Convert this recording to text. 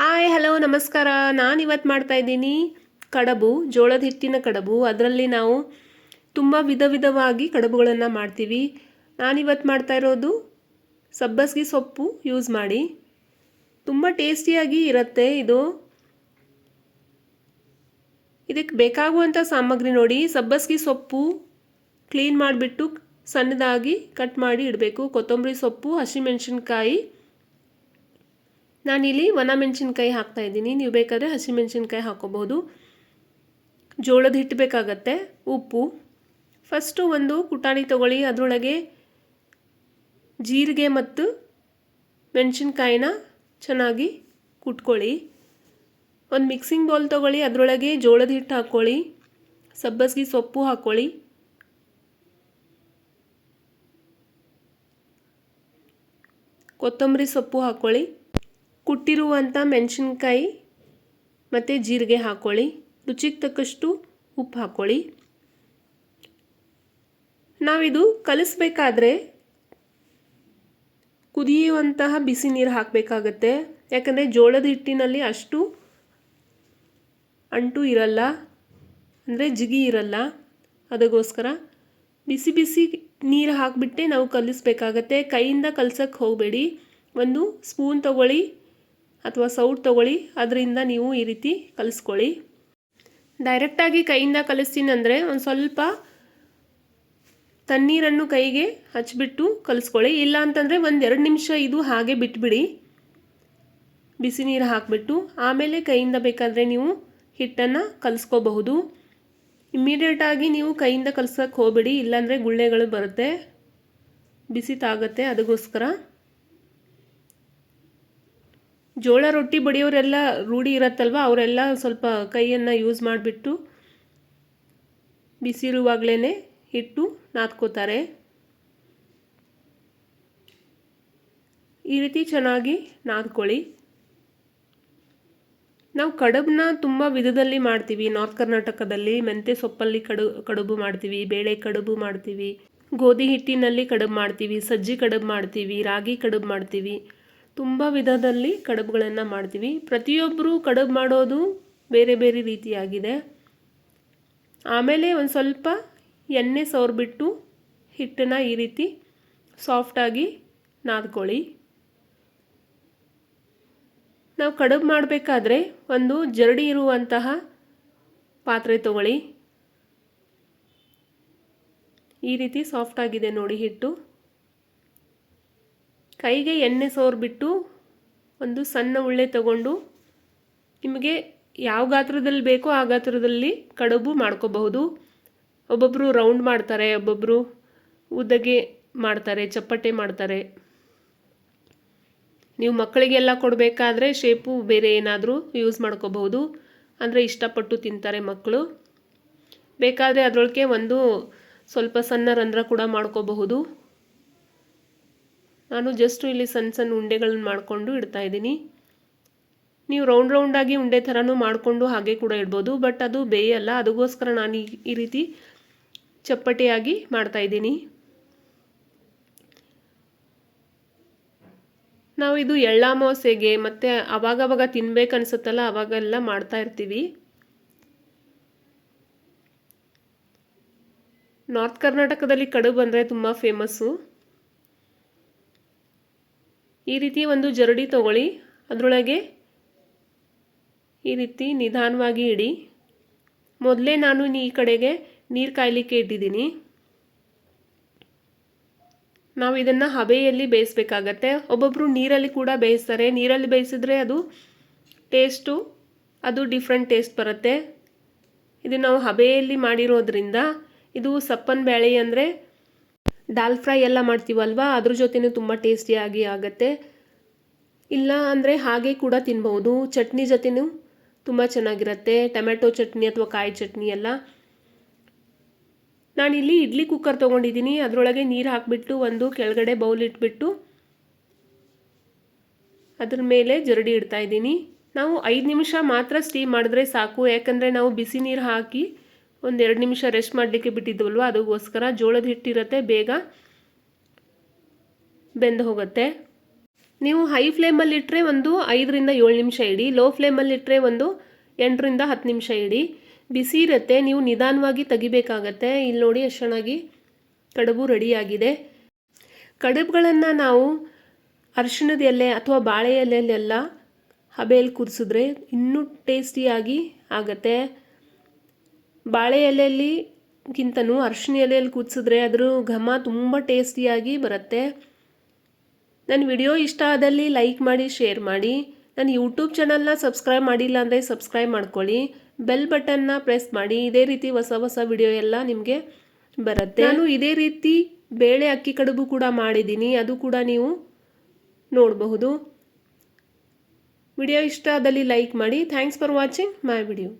Hi hello ನಮಸ್ಕಾರ. ನಾನು ಇವತ್ತು ಮಾಡ್ತಾ ಇದ್ದೀನಿ ಕಡಬು, ಜೋಳದ ಹಿಟ್ಟಿನ ಕಡಬು. ಅದರಲ್ಲಿ ನಾವು ತುಂಬ ವಿಧ ವಿಧವಾಗಿ ಕಡಬುಗಳನ್ನು ಮಾಡ್ತೀವಿ. ನಾನಿವತ್ತು ಮಾಡ್ತಾ ಇರೋದು ಸಬ್ಬಸ್ಗೆ ಸೊಪ್ಪು ಯೂಸ್ ಮಾಡಿ. ತುಂಬ ಟೇಸ್ಟಿಯಾಗಿ ಇರುತ್ತೆ ಇದು. ಇದಕ್ಕೆ ಬೇಕಾಗುವಂಥ ಸಾಮಗ್ರಿ ನೋಡಿ. ಸಬ್ಬಸ್ಗೆ ಸೊಪ್ಪು ಕ್ಲೀನ್ ಮಾಡಿಬಿಟ್ಟು ಸಣ್ಣದಾಗಿ ಕಟ್ ಮಾಡಿ ಇಡಬೇಕು. ಕೊತ್ತಂಬರಿ ಸೊಪ್ಪು, ಹಸಿಮೆಣಸಿನ್ಕಾಯಿ ನಾನಿಲ್ಲಿ ಒಣ ಮೆಣಸಿನ್ಕಾಯಿ ಹಾಕ್ತಾ ಇದ್ದೀನಿ. ನೀವು ಬೇಕಾದರೆ ಹಸಿಮೆಣಸಿನ್ಕಾಯಿ ಹಾಕೋಬಹುದು. ಜೋಳದ ಹಿಟ್ಟು ಬೇಕಾಗತ್ತೆ, ಉಪ್ಪು. ಫಸ್ಟು ಒಂದು ಕುಟಾಣಿ ತಗೊಳ್ಳಿ. ಅದರೊಳಗೆ ಜೀರಿಗೆ ಮತ್ತು ಮೆಣಸಿನ್ಕಾಯಿನ ಚೆನ್ನಾಗಿ ಕುಟ್ಕೊಳ್ಳಿ. ಒಂದು ಮಿಕ್ಸಿಂಗ್ ಬೌಲ್ ತೊಗೊಳ್ಳಿ. ಅದರೊಳಗೆ ಜೋಳದ ಹಿಟ್ಟು ಹಾಕ್ಕೊಳ್ಳಿ. ಸಬ್ಬಸಿಗೆ ಸೊಪ್ಪು ಹಾಕ್ಕೊಳ್ಳಿ. ಕೊತ್ತಂಬರಿ ಸೊಪ್ಪು ಹಾಕ್ಕೊಳ್ಳಿ. ಕುಟ್ಟಿರುವಂಥ ಮೆಣಸಿನ್ಕಾಯಿ ಮತ್ತು ಜೀರಿಗೆ ಹಾಕ್ಕೊಳ್ಳಿ ರುಚಿಗೆ ತಕ್ಕಷ್ಟು ಉಪ್ಪು ಹಾಕ್ಕೊಳ್ಳಿ ನಾವಿದು ಕಲಿಸ್ಬೇಕಾದ್ರೆ ಕುದಿಯುವಂತಹ ಬಿಸಿ ನೀರು ಹಾಕಬೇಕಾಗತ್ತೆ. ಯಾಕಂದರೆ ಜೋಳದ ಹಿಟ್ಟಿನಲ್ಲಿ ಅಷ್ಟು ಅಂಟು ಇರಲ್ಲ, ಅಂದರೆ ಜಿಗಿ ಇರಲ್ಲ. ಅದಕ್ಕೋಸ್ಕರ ಬಿಸಿ ಬಿಸಿ ನೀರು ಹಾಕಿಬಿಟ್ಟೆ ನಾವು ಕಲಿಸ್ಬೇಕಾಗತ್ತೆ. ಕೈಯಿಂದ ಕಲ್ಸಕ್ಕೆ ಹೋಗಬೇಡಿ. ಒಂದು ಸ್ಪೂನ್ ತಗೊಳ್ಳಿ. ಅಥವಾ ಸೌಟ್ ತಗೊಳ್ಳಿ. ಅದರಿಂದ ನೀವು ಈ ರೀತಿ ಕಲಿಸ್ಕೊಳ್ಳಿ. ಡೈರೆಕ್ಟಾಗಿ ಕೈಯಿಂದ ಕಲಿಸ್ತೀನಿ ಅಂದರೆ ಒಂದು ಸ್ವಲ್ಪ ತಣ್ಣೀರನ್ನು ಕೈಗೆ ಹಚ್ಚಿಬಿಟ್ಟು ಕಲಿಸ್ಕೊಳ್ಳಿ. ಇಲ್ಲ ಅಂತಂದರೆ ಒಂದು ಎರಡು ನಿಮಿಷ ಇದು ಹಾಗೆ ಬಿಟ್ಬಿಡಿ. ಬಿಸಿ ನೀರು ಹಾಕಿಬಿಟ್ಟು ಆಮೇಲೆ ಕೈಯಿಂದ ಬೇಕಾದರೆ ನೀವು ಹಿಟ್ಟನ್ನು ಕಲಿಸ್ಕೋಬಹುದು. ಇಮ್ಮಿಡಿಯೇಟಾಗಿ ನೀವು ಕೈಯಿಂದ ಕಲ್ಸಕ್ಕೆ ಹೋಗಬೇಡಿ. ಇಲ್ಲಾಂದರೆ ಗುಳ್ಳೆಗಳು ಬರುತ್ತೆ. ಬಿಸಿ ತಾಗತ್ತೆ ಅದಕ್ಕೋಸ್ಕರ. ಜೋಳ ರೊಟ್ಟಿ ಬಡಿಯೋರೆಲ್ಲ ರೂಢಿ ಇರತ್ತಲ್ವ? ಅವರೆಲ್ಲ ಸ್ವಲ್ಪ ಕೈಯನ್ನು ಯೂಸ್ ಮಾಡಿಬಿಟ್ಟು ಬಿಸಿರುವಾಗಲೇ ಹಿಟ್ಟು ನಾದ್ಕೋತಾರೆ. ಈ ರೀತಿ ಚೆನ್ನಾಗಿ ನಾದ್ಕೊಳ್ಳಿ. ನಾವು ಕಡುಬನ್ನ ತುಂಬ ವಿಧದಲ್ಲಿ ಮಾಡ್ತೀವಿ. ನಾರ್ತ್ ಕರ್ನಾಟಕದಲ್ಲಿ ಮೆಂತ್ಯ ಸೊಪ್ಪಲ್ಲಿ ಕಡು, ಕಡುಬು ಮಾಡ್ತೀವಿ, ಬೇಳೆ ಕಡುಬು ಮಾಡ್ತೀವಿ, ಗೋಧಿ ಹಿಟ್ಟಿನಲ್ಲಿ ಕಡುಬು ಮಾಡ್ತೀವಿ, ಸಜ್ಜಿ ಕಡುಬು ಮಾಡ್ತೀವಿ, ರಾಗಿ ಕಡುಬು ಮಾಡ್ತೀವಿ. ತುಂಬ ವಿಧದಲ್ಲಿ ಕಡುಬುಗಳನ್ನು ಮಾಡ್ತೀವಿ. ಪ್ರತಿಯೊಬ್ಬರು ಕಡುಬು ಮಾಡೋದು ಬೇರೆ ಬೇರೆ ರೀತಿಯಾಗಿದೆ. ಆಮೇಲೆ ಒಂದು ಸ್ವಲ್ಪ ಎಣ್ಣೆ ಸೋರ್ಬಿಟ್ಟು ಹಿಟ್ಟನ್ನು ಈ ರೀತಿ ಸಾಫ್ಟಾಗಿ ನಾದ್ಕೊಳ್ಳಿ. ನಾವು ಕಡುಬು ಮಾಡಬೇಕಾದ್ರೆ ಒಂದು ಜರಡಿ ಇರುವಂತಹ ಪಾತ್ರೆ ತಗೊಳ್ಳಿ. ಈ ರೀತಿ ಸಾಫ್ಟಾಗಿದೆ ನೋಡಿ ಹಿಟ್ಟು. ಕೈಗೆ ಎಣ್ಣೆ ಸೋರ್ಬಿಟ್ಟು ಒಂದು ಸಣ್ಣ ಉಳ್ಳೆ ತಗೊಂಡು ನಿಮಗೆ ಯಾವ ಗಾತ್ರದಲ್ಲಿ ಬೇಕೋ ಆ ಗಾತ್ರದಲ್ಲಿ ಕಡುಬು ಮಾಡ್ಕೋಬಹುದು. ಒಬ್ಬೊಬ್ಬರು ರೌಂಡ್ ಮಾಡ್ತಾರೆ ಒಬ್ಬೊಬ್ಬರು ಉದ್ದಗೆ ಮಾಡ್ತಾರೆ, ಚಪ್ಪಟೆ ಮಾಡ್ತಾರೆ. ನೀವು ಮಕ್ಕಳಿಗೆಲ್ಲ ಕೊಡಬೇಕಾದ್ರೆ ಶೇಪು ಬೇರೆ ಏನಾದರೂ ಯೂಸ್ ಮಾಡ್ಕೋಬಹುದು. ಅಂದರೆ ಇಷ್ಟಪಟ್ಟು ತಿಂತಾರೆ ಮಕ್ಕಳು. ಬೇಕಾದರೆ ಅದರೊಳಗೆ ಒಂದು ಸ್ವಲ್ಪ ಸಣ್ಣ ರಂಧ್ರ ಕೂಡ ಮಾಡ್ಕೋಬಹುದು. ನಾನು ಜಸ್ಟು ಇಲ್ಲಿ ಸಣ್ಣ ಸಣ್ಣ ಉಂಡೆಗಳನ್ನ ಮಾಡಿಕೊಂಡು ಇಡ್ತಾ ಇದ್ದೀನಿ. ನೀವು ರೌಂಡ್ ರೌಂಡಾಗಿ ಉಂಡೆ ಥರನೂ ಮಾಡಿಕೊಂಡು ಹಾಗೆ ಕೂಡ ಇಡ್ಬೋದು ಬಟ್ ಅದು ಬೇಯಲ್ಲ, ಅದಕ್ಕೋಸ್ಕರ ನಾನು ಈ ರೀತಿ ಚಪ್ಪಟೆಯಾಗಿ ಮಾಡ್ತಾ ಇದ್ದೀನಿ. ನಾವು ಇದು ಎಳ್ಳಾಮಾವಾಸ್ಯೆಗೆ ಮತ್ತು ಅವಾಗವಾಗ ತಿನ್ಬೇಕು ಅನಿಸುತ್ತಲ್ಲ, ಅವಾಗೆಲ್ಲ ಮಾಡ್ತಾ ಇರ್ತೀವಿ. ನಾರ್ತ್ ಕರ್ನಾಟಕದಲ್ಲಿ ಕಡುಬು ಅಂದರೆ ತುಂಬ ಫೇಮಸ್ಸು ಈ ರೀತಿ ಒಂದು ಜರಡಿ ತಗೊಳ್ಳಿ. ಅದರೊಳಗೆ ಈ ರೀತಿ ನಿಧಾನವಾಗಿ ಇಡಿ. ಮೊದಲೇ ನಾನು ಈ ಕಡೆಗೆ ನೀರು ಕಾಯಲಿಕ್ಕೆ ಇಟ್ಟಿದ್ದೀನಿ. ನಾವು ಇದನ್ನು ಹಬೆಯಲ್ಲಿ ಬೇಯಿಸ್ಬೇಕಾಗತ್ತೆ. ಒಬ್ಬೊಬ್ಬರು ನೀರಲ್ಲಿ ಕೂಡ ಬೇಯಿಸ್ತಾರೆ. ನೀರಲ್ಲಿ ಬೇಯಿಸಿದ್ರೆ ಅದು ಟೇಸ್ಟು, ಅದು ಡಿಫ್ರೆಂಟ್ ಟೇಸ್ಟ್ ಬರುತ್ತೆ. ಇದು ನಾವು ಹಬೆಯಲ್ಲಿ ಮಾಡಿರೋದ್ರಿಂದ ಇದು ಸಪ್ಪನ್ ಬ್ಯಾಳೆ ಅಂದರೆ ದಾಲ್ ಫ್ರೈ ಎಲ್ಲ ಮಾಡ್ತೀವಲ್ವ? ಅದ್ರ ಜೊತೆನೂ ತುಂಬ ಟೇಸ್ಟಿಯಾಗಿ ಆಗುತ್ತೆ. ಇಲ್ಲ ಅಂದರೆ ಹಾಗೆ ಕೂಡ ತಿನ್ಬೋದು ಚಟ್ನಿ ಜೊತೆನೂ ತುಂಬ ಚೆನ್ನಾಗಿರುತ್ತೆ. ಟೊಮೆಟೊ ಚಟ್ನಿ ಅಥವಾ ಕಾಯಿ ಚಟ್ನಿ ಎಲ್ಲ. ನಾನಿಲ್ಲಿ ಇಡ್ಲಿ ಕುಕ್ಕರ್ ತೊಗೊಂಡಿದ್ದೀನಿ. ಅದರೊಳಗೆ ನೀರು ಹಾಕಿಬಿಟ್ಟು ಒಂದು ಕೆಳಗಡೆ ಬೌಲ್ ಇಟ್ಬಿಟ್ಟು ಅದ್ರ ಮೇಲೆ ಜರಡಿ ಇಡ್ತಾ ಇದ್ದೀನಿ. ನಾವು ಐದು ನಿಮಿಷ ಮಾತ್ರ ಸ್ಟೀಮ್ ಮಾಡಿದ್ರೆ ಸಾಕು. ಯಾಕಂದರೆ ನಾವು ಬಿಸಿ ನೀರು ಹಾಕಿ ಒಂದು ಎರಡು ನಿಮಿಷ ರೆಸ್ಟ್ ಮಾಡಲಿಕ್ಕೆ ಬಿಟ್ಟಿದ್ವಲ್ವ? ಅದಕ್ಕೋಸ್ಕರ ಜೋಳದ ಹಿಟ್ಟಿರುತ್ತೆ, ಬೇಗ ಬೆಂದು ಹೋಗುತ್ತೆ. ನೀವು ಹೈ ಫ್ಲೇಮಲ್ಲಿ ಇಟ್ಟರೆ ಒಂದು ಐದರಿಂದ ಏಳು ನಿಮಿಷ ಇಡಿ. ಲೋ ಫ್ಲೇಮಲ್ಲಿ ಇಟ್ಟರೆ ಒಂದು ಎಂಟರಿಂದ ಹತ್ತು ನಿಮಿಷ ಇಡಿ. ಬಿಸಿ ಇರುತ್ತೆ, ನೀವು ನಿಧಾನವಾಗಿ ತೆಗಿಬೇಕಾಗತ್ತೆ. ಇಲ್ಲಿ ನೋಡಿ ಎಷ್ಟು ಚೆನ್ನಾಗಿ ಕಡುಬು ರೆಡಿಯಾಗಿದೆ. ಕಡುಬುಗಳನ್ನು ನಾವು ಅರಿಶಿಣದ ಎಲೆ ಅಥವಾ ಬಾಳೆ ಎಲೆಯಲ್ಲೆಲ್ಲ ಹಬೆಯಲ್ಲಿ ಕುದಿಸಿದ್ರೆ ಇನ್ನೂ ಟೇಸ್ಟಿಯಾಗಿ ಆಗುತ್ತೆ. ಬಾಳೆ ಎಲೆಯಲ್ಲಿ ಗಿಂತನೂ ಅರ್ಶಿನ ಎಲೆಯಲ್ಲಿ ಕುದಿಸಿದ್ರೆ ಅದ್ರ ಘಮ ತುಂಬ ಟೇಸ್ಟಿಯಾಗಿ ಬರುತ್ತೆ. ನನ್ನ ವಿಡಿಯೋ ಇಷ್ಟ ಆದಲ್ಲಿ ಲೈಕ್ ಮಾಡಿ, ಶೇರ್ ಮಾಡಿ. ನನ್ನ ಯೂಟ್ಯೂಬ್ ಚಾನಲ್ನ ಸಬ್ಸ್ಕ್ರೈಬ್ ಮಾಡಿಲ್ಲ ಅಂದರೆ ಸಬ್ಸ್ಕ್ರೈಬ್ ಮಾಡ್ಕೊಳ್ಳಿ. ಬೆಲ್ ಬಟನ್ನ ಪ್ರೆಸ್ ಮಾಡಿ. ಇದೇ ರೀತಿ ಹೊಸ ಹೊಸ ವಿಡಿಯೋ ಎಲ್ಲ ನಿಮಗೆ ಬರುತ್ತೆ. ನಾನು ಇದೇ ರೀತಿ ಬೇಳೆ ಅಕ್ಕಿ ಕಡುಬು ಕೂಡ ಮಾಡಿದ್ದೀನಿ. ಅದು ಕೂಡ ನೀವು ನೋಡಬಹುದು. ವಿಡಿಯೋ ಇಷ್ಟ ಆದಲ್ಲಿ ಲೈಕ್ ಮಾಡಿ. Thanks for watching my video.